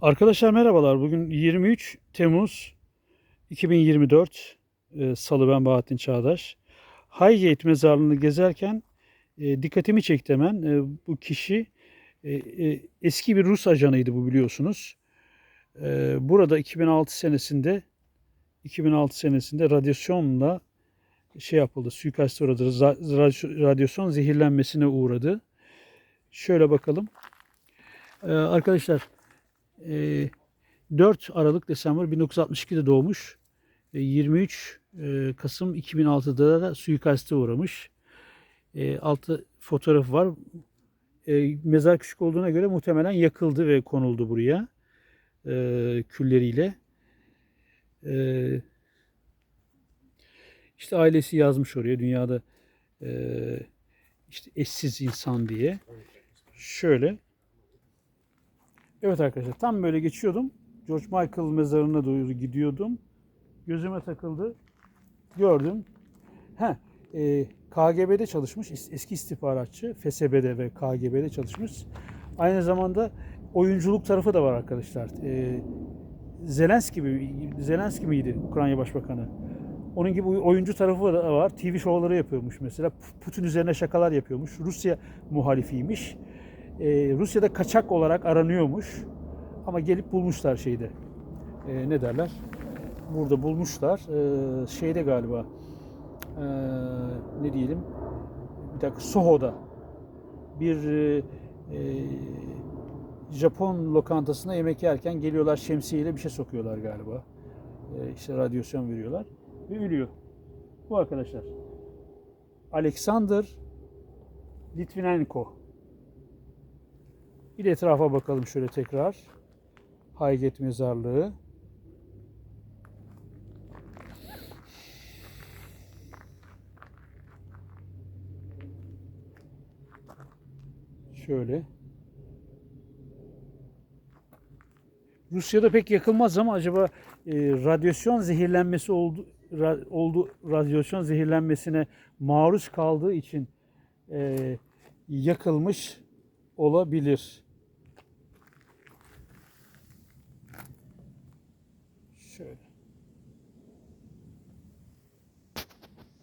Arkadaşlar merhabalar. Bugün 23 Temmuz 2024 e, Salı ben Bahattin Çağdaş. Highgate mezarlığını gezerken e, dikkatimi çekti hemen. E, bu kişi eski bir Rus ajanıydı bu biliyorsunuz. Burada 2006 senesinde 2006 senesinde radyasyonla şey yapıldı, suikast uğradı, radyasyon zehirlenmesine uğradı. Şöyle bakalım. Arkadaşlar e, 4 Aralık Desember 1962'de doğmuş. E, 23 e, Kasım 2006'da da suikaste uğramış. E, altı fotoğrafı var. E, mezar küçük olduğuna göre muhtemelen yakıldı ve konuldu buraya e, külleriyle. E, işte ailesi yazmış oraya dünyada e, işte eşsiz insan diye. Şöyle Evet arkadaşlar tam böyle geçiyordum. George Michael mezarına doğru gidiyordum. Gözüme takıldı. Gördüm. He, e, KGB'de çalışmış. es- Eski istihbaratçı. FSB'de ve KGB'de çalışmış. Aynı zamanda oyunculuk tarafı da var arkadaşlar. E, Zelenski mi, Zelenski miydi Ukrayna Başbakanı? Onun gibi oyuncu tarafı da var. TV şovları yapıyormuş mesela. Putin üzerine şakalar yapıyormuş. Rusya muhalifiymiş. Ee, Rusya'da kaçak olarak aranıyormuş. Ama gelip bulmuşlar şeyde. Ee, ne derler? Burada bulmuşlar. Ee, şeyde galiba. ee, ne diyelim? Bir dakika. Soho'da. Bir e, e, Japon lokantasına yemek yerken geliyorlar şemsiyeyle bir şey sokuyorlar galiba. Ee, işte radyasyon veriyorlar. Ve ölüyor. Bu arkadaşlar. Alexander Litvinenko. Bir de etrafa bakalım şöyle tekrar. Highgate mezarlığı. Şöyle. Rusya'da pek yakılmaz ama acaba e, radyasyon zehirlenmesi oldu, ra- oldu radyasyon zehirlenmesine maruz kaldığı için e, yakılmış olabilir. should.